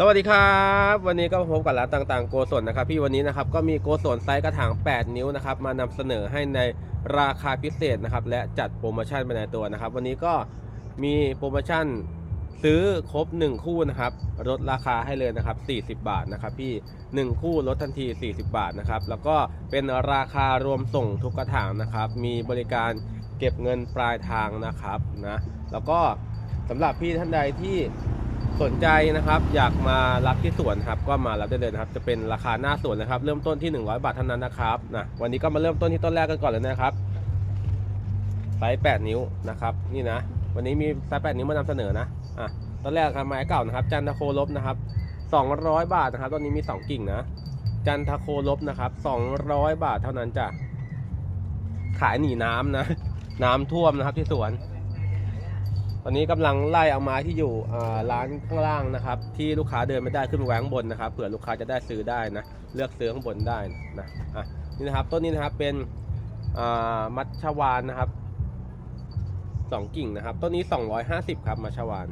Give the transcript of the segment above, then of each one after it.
สวัสดีครับ วันนี้ก็พบกับร้านต่างๆ โกศลนะครับพี่วันนี้นะครับก็มีโกศลไซส์กระถาง 8 นิ้วนะครับมานำเสนอให้ในราคาพิเศษนะครับและจัดโปรโมชั่นไปในตัวนะครับ วันนี้ก็มีโปรโมชั่นซื้อครบ 1 คู่นะครับลดราคาให้เลยนะครับ 40 บาทนะครับพี่ 1 คู่ลดทันที 40 บาทนะครับแล้วก็เป็นราคารวมส่งทุกกระถางนะครับมีบริการเก็บเงินปลายทางนะครับนะแล้วก็สำหรับพี่ท่านใดที่ สนใจนะครับ อยากมารับที่สวนครับ ก็มารับได้เลยนะครับ จะเป็นราคาหน้าสวนนะครับ เริ่มต้นที่ 100 บาทเท่านั้นนะครับนะวันนี้ก็มาเริ่มต้นที่ต้นแรกกันก่อนเลยนะครับไซส์8นิ้วนะครับ นี่นะ วันนี้มีไซส์8นิ้วมานำเสนอนะอะต้นแรกครับไม้เก่านะครับ จันทโคลบนะครับ200 บาทนะครับต้นนี้มี 2 กิ่งนะจันทโคลบนะครับ 200 บาทเท่านั้นจ้ะขายหนีน้ำนะ น้ำท่วมนะครับที่สวน อนนี้กำลังไล่เอาไม้ที่อยู่ร้านข้างล่างนะครับ ที่ลูกค้าเดินไม่ได้ขึ้นไปแหวางบนนะครับเผื่อลูกค้าจะได้ซื้อได้นะเลือกซื้อข้างบนได้นะอะนี่นะครับต้นนี้นะครับเป็นมัชวานนะครับสองกิ่งนะครับต้นนี้ 250 ครับมัชวาน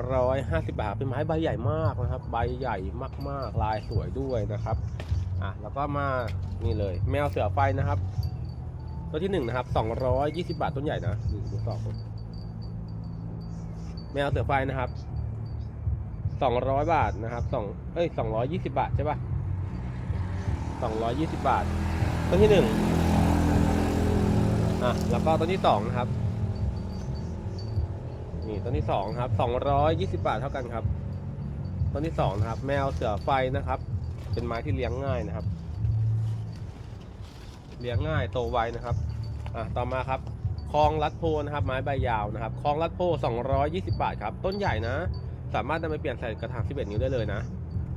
250 บาทเป็นไม้ใบใหญ่มากนะครับ ใบใหญ่มากๆลายสวยด้วยนะครับอะแล้วก็มานี่เลย แมวเสือไฟนะครับ ตัวที่หนึ่งนะครับ220 บาทต้นใหญ่นะหนึ่งดูสอง แมวเสือไฟนะครับ200บาทนะครับสองเอ้ย220บาทใช่ปะ220บาท ต้นที่หนึ่งอะแล้วก็ต้นที่สองนะครับ นี่ต้นที่สองครับ220บาทเท่ากันครับ ต้นที่สองนะครับ แมวเสือไฟนะครับ เป็นไม้ที่เลี้ยงง่ายนะครับ เลี้ยงง่ายโตไวนะครับ อะต่อมาครับ คลองลัดโพนะครับไม้ใบยาวนะครับคลองลัดโพ 220 บาทครับต้นใหญ่นะ สามารถนำไปเปลี่ยนใส่กระถาง 11 นิ้วได้เลยนะ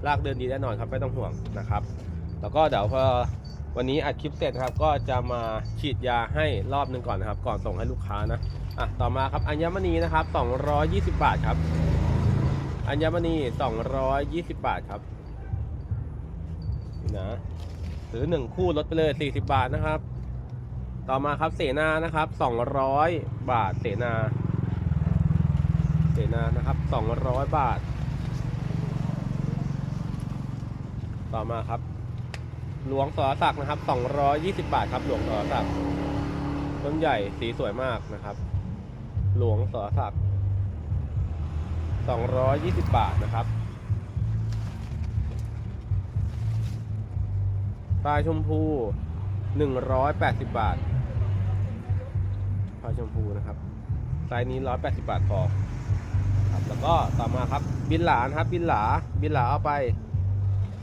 รากเดินดีแน่นอนครับไม่ต้องห่วงนะครับ แล้วก็เดี๋ยวพอวันนี้อัดคลิปเสร็จครับก็จะมาฉีดยาให้รอบหนึ่งก่อนนะครับ ก่อนส่งให้ลูกค้านะอะต่อมาครับอัญมณีนะครับ 220 บาทครับอัญมณี 220 บาทครับนี่นะซื้อหนึ่งคู่ลดไปเลย 40 บาทนะครับ ต่อมาครับเสนานะครับ200บาทเสนา เสนานะครับ200บาท ต่อมาครับ หลวงสอศักนะครับ220บาทครับ หลวงสอศักต้นใหญ่สีสวยมากนะครับ หลวงสอศักดิ์220บาทนะครับปลายชมพู 180 บาท ปลายชมพูนะครับไซส์นี้ 180 บาทพอครับแล้วก็ต่อมาครับบินหลานะครับบินหลาบินหลาเอาไป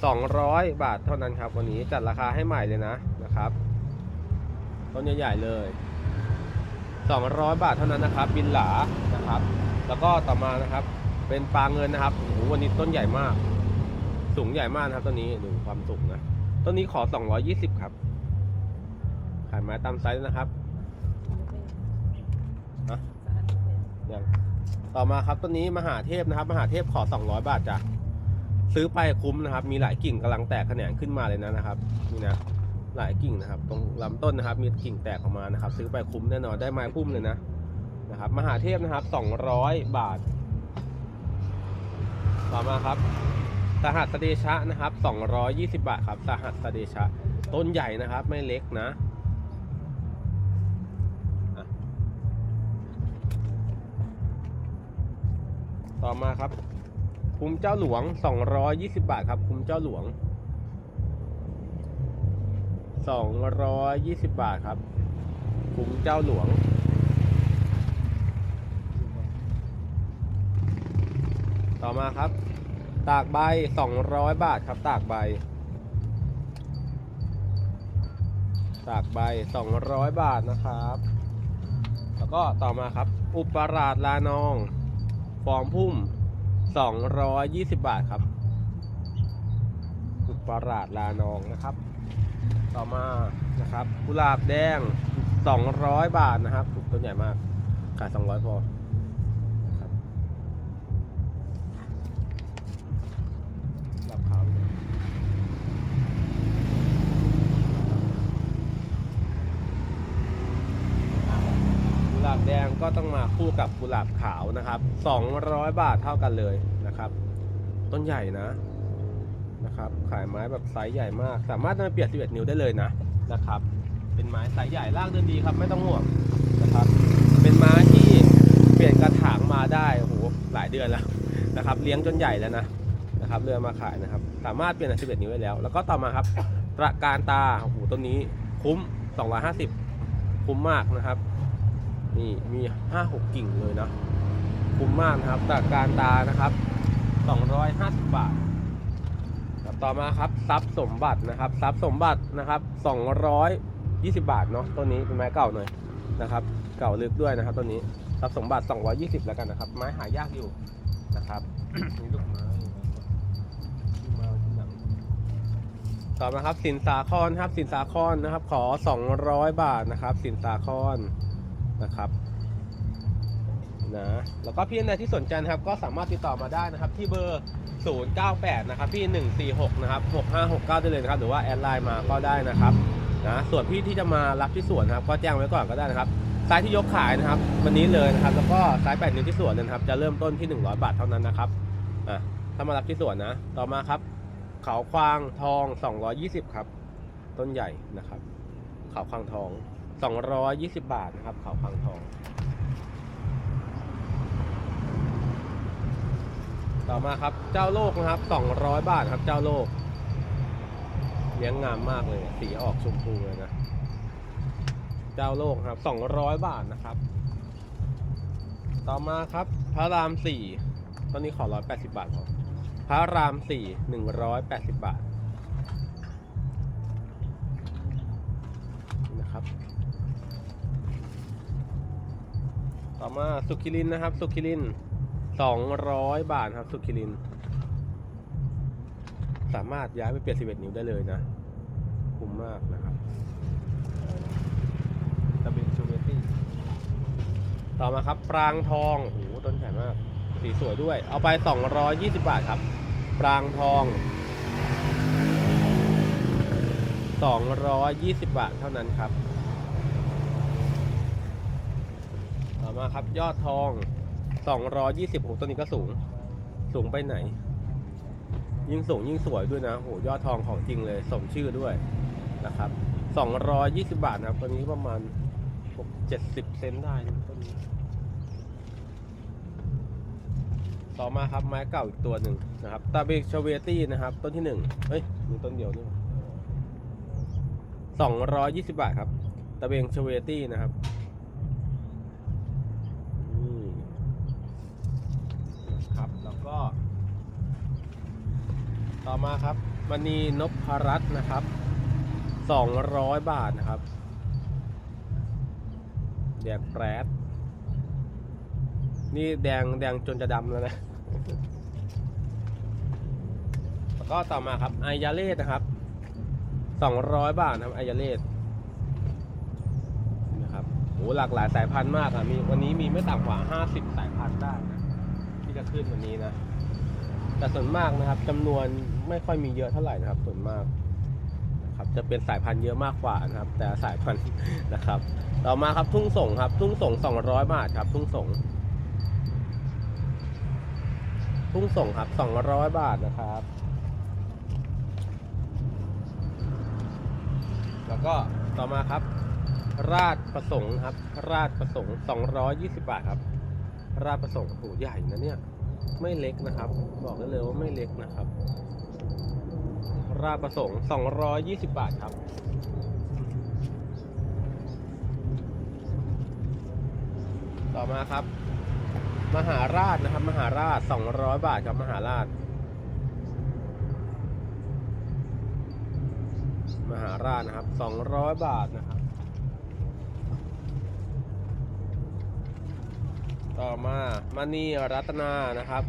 200 บาทเท่านั้นครับวันนี้จัดราคาให้ใหม่เลยนะนะครับต้นใหญ่ๆเลย 200 บาทเท่านั้นนะครับ บินหลานะครับ แล้วก็ต่อมานะครับ เป็นปลาเงินนะครับโอ้โหวันนี้ต้นใหญ่มาก สูงใหญ่มากนะครับต้นนี้ดูความสูงนะต้นนี้ขอ 220 ครับขายไม้ตามไซส์นะครับ ยังต่อมาครับต้นนี้มหาเทพนะครับ มหาเทพขอ 200 บาทจ้ะซื้อไปคุ้มนะครับ มีหลายกิ่งกำลังแตกแขนงขึ้นมาเลยนะนะครับนี่นะหลายกิ่งนะครับ ตรงลำต้นนะครับ มีกิ่งแตกออกมานะครับ ซื้อไปคุ้มแน่นอนได้ไม้พุ่มเลยนะนะครับ มหาเทพนะครับ 200 บาท ต่อมาครับสหัสเดชะนะครับ 220 บาทครับสหัสเดชะ ต้นใหญ่นะครับ ไม่เล็กนะ ต่อมาครับคุ้มเจ้าหลวง 220 บาทครับคุ้มเจ้าหลวง 220 บาทครับคุ้มเจ้าหลวง ต่อมาครับ ตากใบ 200 บาทครับ ตากใบ ตากใบ 200 บาทนะครับ แล้วก็ต่อมาครับ อุปราชลานอง ฟอร์มพุ่ม 220 บาทครับอุปราชลานองนะครับ ต่อมานะครับกุหลาบแดง 200 บาทนะครับต้นใหญ่มากขาย200 พอนะครับกุหลาบขาวเนี่ยกุหลาบ แดงก็ต้องมาคู่กับกุหลาบขาวนะครับ 200 บาทเท่ากันเลยนะครับ ต้นใหญ่นะนะครับ ขายไม้แบบไซส์ใหญ่มาก สามารถนำไปเปลี่ยน11 นิ้วได้เลยนะนะครับ เป็นไม้ไซส์ใหญ่รากเดินดีครับ ไม่ต้องห่วงนะครับ เป็นไม้ที่เปลี่ยนกระถางมาได้โอ้โหหลายเดือนแล้วนะครับ เลี้ยงจนใหญ่แล้วนะนะครับเรือมาขายนะครับ สามารถเปลี่ยน11 นิ้วได้แล้ว แล้วก็ต่อมาครับตระการตาโอ้โหต้นนี้คุ้ม 250 คุ้มมากนะครับ นี่มี5-6กิ่งเลยนะคุ้มมากนะครับตระการตานะครับ250 บาทครับต่อมาครับทรัพย์สมบัตินะครับทรัพย์สมบัตินะครับ220 บาทเนาะต้นนี้เป็นไม้เก่าหน่อยนะครับ เก่าลึกด้วยนะครับต้นนี้ทรัพย์สมบัติ 220 แล้วกันนะครับ ไม้หายากอยู่นะครับนี่ลูกไม้ม้ที่หลังต่อมาครับสินสาครครับสินสาครนะครับ ขอ 200 บาทนะครับ สินสาครน นะครับนะแล้วก็พี่ท่านใดที่สนใจนะครับก็สามารถติดต่อมาได้นะครับที่เบอร์ 098 นะครับพี่ 146 นะครับ 6569 ได้เลยนะครับ หรือว่าแอดไลน์มาก็ได้นะครับนะส่วนพี่ที่จะมารับที่สวนนะครับ ก็แจ้งไว้ก่อนก็ได้นะครับไซส์ที่ยกขายนะครับ วันนี้เลยนะครับ แล้วก็ไซส์8นิ้วที่สวนนยนะครับ จะเริ่มต้นที่ 100 บาทเท่านั้นนะครับอะถ้ามารับที่สวนนะ ต่อมาครับ เขาควางทอง 220 ครับ ต้นใหญ่นะครับ เขาควางทอง 220 บาทนะครับเขาควางทอง ต่อมาครับเจ้าโลกนะครับ 200 บาทครับเจ้าโลก เลี้ยงงามมากเลย สีออกชมพูเลยนะ เจ้าโลกครับ 200 บาทนะครับ ต่อมาครับพระราม4ตอนนี้ขอ 180 บาทพอพระราม4 180 บาทนะครับ ต่อมาสุขิรินนะครับ สุขิริน200บาทครับ สุขิริน สามารถย้ายไปเปลี่ยน11นิ้วได้เลยนะ คุ้มมากนะครับตะเบนชูเวตี้ต่อมาครับ ปรางทองโอ้โหต้นใหญ่มาก สีสวยด้วย เอาไป220บาทครับ ปรางทอง220บาทเท่านั้นครับ ต่อ มาครับ ยอดทอง 220โหต้นนี้ก็สูง สูงไปไหน ยิ่งสูงยิ่งสวยด้วยนะโหยอดทองของจริงเลยสมชื่อด้วยนะครับ 220 บาทนะครับตัวนี้ประมาณ 70 เซนได้นะต้นนี้ ต่อมาครับไม้เก่าอีกตัวหนึ่งนะครับตาเบกชเวตี้นะครับ ต้นที่หนึ่งเฮ้ยมีต้นเดียวนี่สองร้อยยี่สิบาทครับตะเบงชเวตี้นะครับนี่นะครับ แล้วก็ ต่อมาครับมณีนพรัตน์นะครับสองร้อยบาทนะครับแดงแปรดนี่แดงแดงจนจะดำแล้วนะแล้วก็ต่อมาครับไอยาเลสนะครับสองร้อยบาทนะครับไอยาเลสนะครับโหหลากหลายสายพันธุ์มากอะมีวันนี้มีไม่ต่ำกว่าห้าสิบสายพันธุ์ได้นะที่จะขึ้นวันนี้นะ แต่ส่วนมากนะครับจำนวนไม่ค่อยมีเยอะเท่าไหร่นะครับ ส่วนมากนะครับ จะเป็นสายพันธุ์เยอะมากกว่านะครับ แต่สายพันธุ์นะครับ ต่อมาครับทุ่งส่งครับ ทุ่งส่งสองร้อยบาทครับ ทุ่งส่งทุ่งส่งครับสองร้อยบาทนะครับ แล้วก็ต่อมาครับ ราดประสงค์ครับ ราดประสงค์สองร้อยยี่สิบาทครับ ราดประสงค์โหใหญ่นะเนี่ย ไม่เล็กนะครับ บอกได้เลยว่าไม่เล็กนะครับ ราประสงค์สองร้อยยี่สิบาทครับ ต่อมาครับ มหาราชนะครับ มหาราช 200 บาทครับมหาราช มหาราชนะครับ 200 บาทนะครับ ต่อมามณีรัตนานะครับ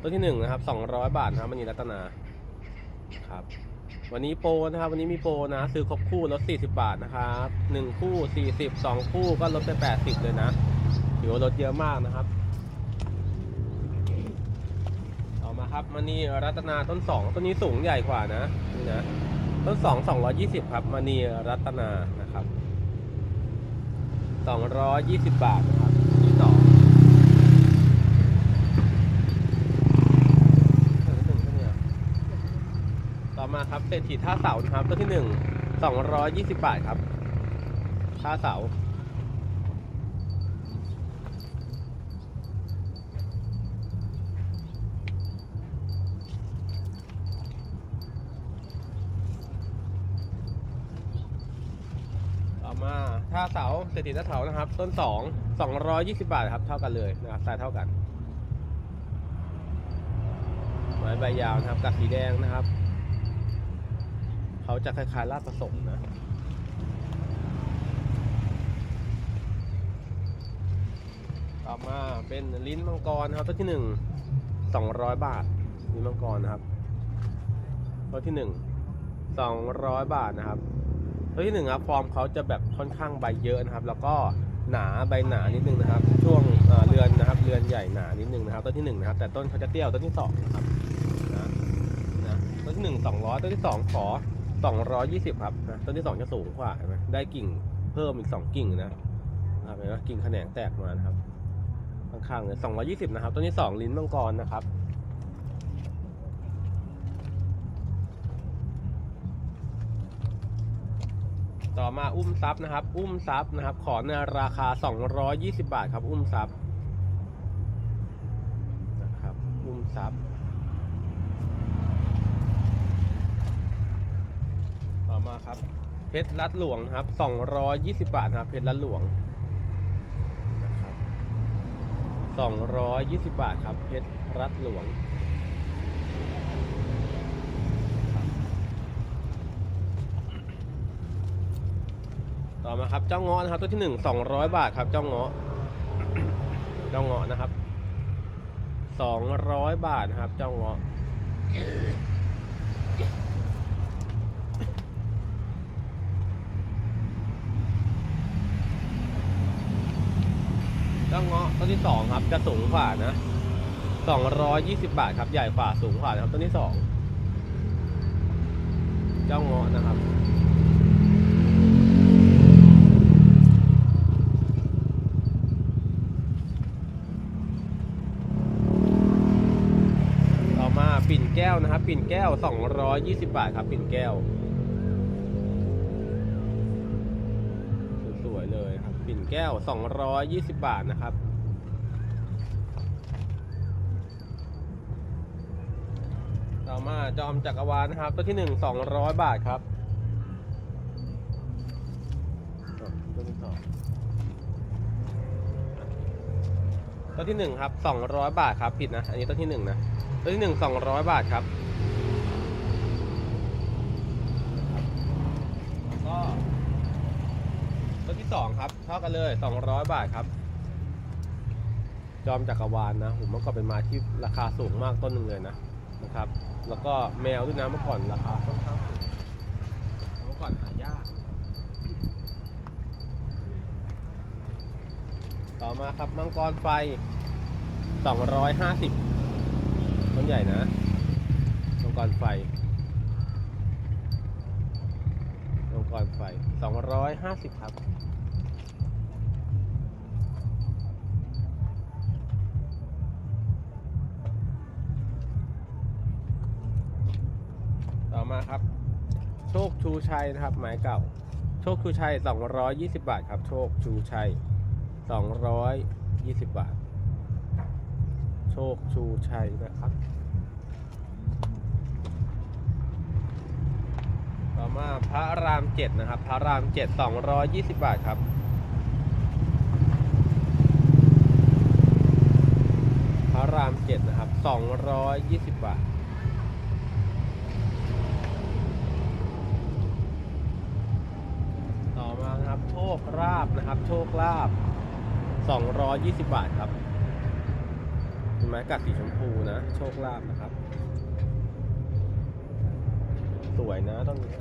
ตัวที่หนึ่งนะครับ200บาทนะครับมณีรัตนาครับ วันนี้โปรนะครับ วันนี้มีโปรนะ ซื้อครบคู่ลด40 บาทนะครับ1คู่40 2คู่ก็ลดไป80เลยนะถือว่าลดเยอะมากนะครับ ต่อมาครับมณีรัตนาต้นสองต้นนี้สูงใหญ่กว่านะนี่นะต้นสองสองร้อยี่สิบครับมณีรัตนานะครับสองร้อยยี่สิบบาทนะครับที่สอง เศรษฐีท่าเสานะครับต้นที่หนึ่งสองร้อยยี่สิบบาทครับ ท่าเสา ต่อมาท่าเสาเศรษฐีท่าเสานะครับ ต้นสองสองร้อยยี่สิบาทครับ เท่ากันเลยนะครับสายเท่ากันไม้ใบยาวนะครับกับสีแดงนะครับ เขาจะคล้ายๆลาดผสมนะ ต่อมาเป็นลิ้นมังกรครับต้นที่หนึ่งสองร้อยบาท ลิ้นมังกรนะครับต้นที่หนึ่งสองร้อยบาทนะครับต้นที่หนึ่งครับ ฟอร์มเขาจะแบบค่อนข้างใบเยอะนะครับ แล้วก็หนาใบหนานิดนึงนะครับ ช่วงเเรือนนะครับ เรือนใหญ่หนานิดนึงนะครับ ต้นที่หนึ่งนะครับ แต่ต้นเขาจะเตี้ยวต้นที่สองนะครับนะนะต้นที่หนึ่งสองร้อยต้นที่สองขอ สองร้อยยี่สิบครับนะต้นที่สองจะสูงกว่าเห็นไหมได้กิ่งเพิ่มอีกสองกิ่งนะครับเห็นไหมกิ่งแขนงแตกมานะครับข้างๆเลยสองร้อยี่สิบนะครับต้นที่สองลิ้นมังกรนะครับต่อมาอุ้มซับนะครับ อุ้มซับนะครับ ขอในราคา 220 บาทครับ อุ้มซับนะครับ อุ้มซับ ต่อมาครับ เพชรลัดหลวงครับ 220 บาทนะครับเพชรลัดหลวงนะครับ220 บาทครับเพชรรัดหลวง ต่อมาครับเจ้าเงาะนะครับ ตัวที่หนึ่ง200บาทครับ เจ้าเงาะเจ้าเงาะนะครับ200บาทนะครับ เจ้าเงาะ เจ้าเงาะต้นที่สองครับจะสูงกว่านะสองร้อยยี่สิบาทครับใหญ่กว่าสูงกว่านะครับต้นที่สองเจ้าเงาะนะครับต่อมาปิ่นแก้วนะครับ ปิ่นแก้ว 220 บาทครับ ปิ่นแก้ว ปิ่นแก้ว 220 บาทนะครับ ต่อมาจอมจักรวาลนะครับ ตัวที่หนึ่ง200 บาทครับตัวที่สองตัวที่หนึ่งครับ200บาทครับผิดนะ อันนี้ตัวที่หนึ่งนะ ตัวที่หนึ่ง200บาทครับแล้วก็ตัวที่ สองครับเท่ากันเลย200บาทครับ จอมจักรวาลนะผมเมื่อก่อนเป็นไม้ที่ราคาสูงมากต้นหนึ่งเลยนะนะครับ แล้วก็แมวด้วยนะเมื่อก่อนราคาค่อนข้างสูงเมื่อก่อนหายาก ต่อมาครับมังกรไฟ250ต้นใหญ่นะมังกรไฟมังกรไฟ250ครับต่อมาครับ โชคชูชัยนะครับ หมายเก่า โชคชูชัย 220 บาทครับ โชคชูชัย 220 บาท โชคชูชัยนะครับต่อมาพระรามเจ็ดนะครับ พระรามเจ็ด220บาทครับ พระรามเจ็ดนะครับ220บาท ต่อมานะ ครับโชคลาบนะครับ โชคลาบ220 บาทครับเป็นไม้กัดสีชมพูนะ โชคลาบนะครับ สวยนะต้นนี้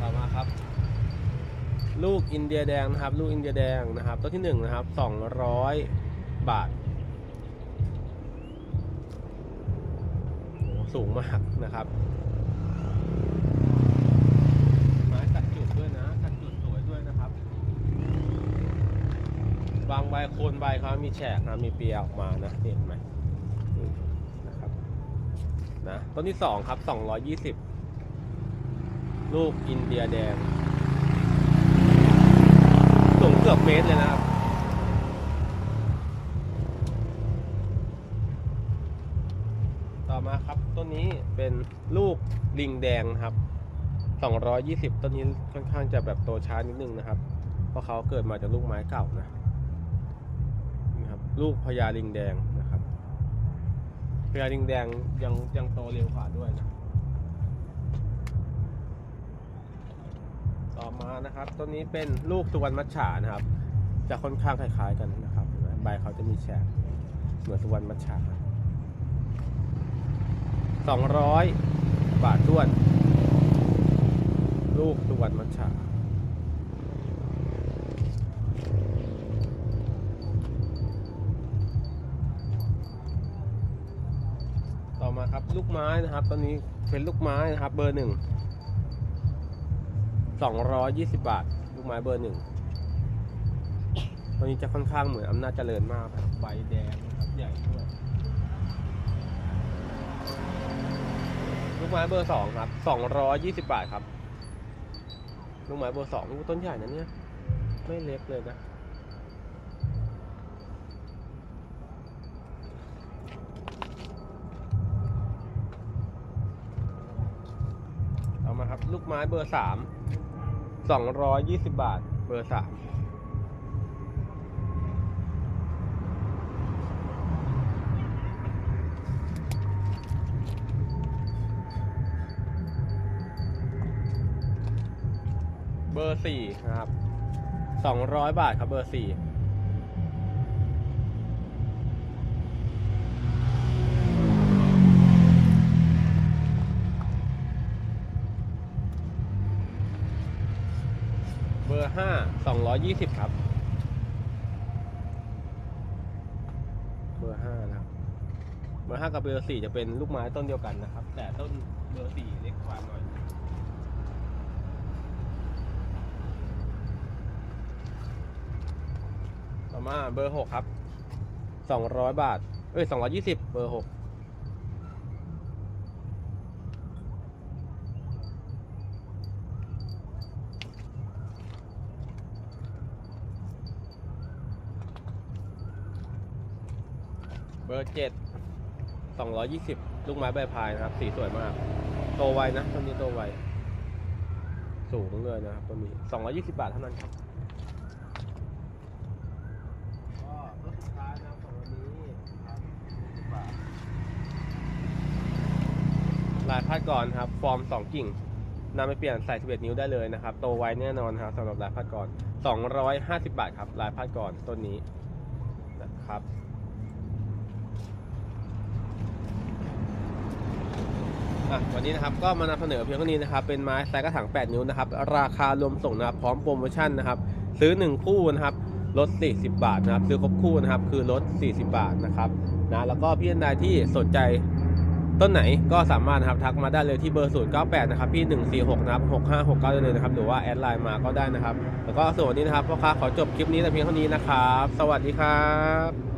ต่อมาครับ ลูกอินเดียแดงนะครับ ลูกอินเดียแดงนะครับต้นที่หนึ่งนะครับ200 บาท สูงมากนะครับไม้กัดจุดด้วยนะกัดจุดสวยด้วยนะครับ บางใบโคนใบเขามีแฉกนะมีเปียออกมานะเห็นไหมนี่นะครับนะต้นที่สองครับสองร้อยยี่สิบลูกอินเดียแดงสูงเกือบเมตรเลยนะครับ ต่อมาครับ ต้นนี้เป็นลูกลิงแดงครับ220 ต้นนี้ค่อนข้างจะแบบโตช้านิดนึงนะครับ เพราะเขาเกิดมาจากลูกไม้เก่านะนี่ครับ ลูกพญาลิงแดงนะครับพญาลิงแดงยังยังโตเร็วกว่าด้วยนะ ต่อมานะครับ ต้นนี้เป็นลูกสุวรรณมัจฉานะครับ จะค่อนข้างคล้ายๆกันนะครับ ใบเขาจะมีแฉกเหมือนสุวรรณมัจฉา สองร้อยบาทท้วน ลูกสุวรรณมัจฉาต่อมาครับลูกไม้นะครับตอนนี้เป็นลูกไม้นะครับเบอร์หนึ่ง220 บาท ลูกไม้เบอร์หนึ่งตัวนี้จะค่อนข้างเหมือนอำนาจเจริญมากครับใบแดงนะครับใหญ่ด้วย ไม้เบอร์สองครับ220บาทครับ ลูกไม้เบอร์สองต้นใหญ่นะเนี่ย ไม่เล็กเลยนะเอามาครับ ลูกไม้เบอร์สามสองร้อยยี่สิบบาท เบอร์สาม อร์สี่ครับสองร้อยบาทครับเบอร์สี่เบอร์ห้าสองร้อยยี่สิบครับ เบอร์ห้านะครับ เบอร์ห้ากับเบอร์สี่จะเป็นลูกไม้ต้นเดียวกันนะครับ แต่ต้นเบอร์สี่เล็กกว่าหน่อย มาเบอร์หกครับสองร้อยบาท เอ้ยสองร้อยี่สิบเบอร์หกเบอร์เจ็ดสองร้อยี่สิบลูกไม้ใบพายนะครับ สีสวยมาก โตไวนะต้นนี้โตไว สูงเลยนะครับต้นนี้สองร้อยี่สิบาทเท่านั้นครับ ก็รถสุดท้ายนะครับของวันนี้ครับ20บาท ลายพาดก่อนครับ ฟอร์มสองกิ่งนำไปเปลี่ยนใส่ 11 นิ้วได้เลยนะครับ โตไวแน่นอนครับสำหรับลายพาดก่อน250 บาทครับ ลายพาดก่อนต้นนี้นะครับ วันนี้นะครับก็มานำเสนอเพียงเท่านี้นะครับ เป็นไม้ไซส์กระถาง 8 นิ้วนะครับ ราคารวมส่งนะครับ พร้อมโปรโมชั่นนะครับ ซื้อ 1 คู่นะครับลด 40 บาทนะครับ ซื้อครบคู่นะครับ คือลด 40 บาทนะครับนะแล้วก็พี่ท่านใดที่สนใจ ต้นไหนก็สามารถนะครับทักมาได้เลยที่เบอร์ 098 นะครับ พี่ 146 นะครับ 6569ได้เลยนะครับ หรือว่าแอดไลน์มาก็ได้นะครับ แล้วก็ส่วนนนี้นะครับพ่อค้าขอจบคลิปนี้แต่เพียงเท่านี้นะครับ สวัสดีครับ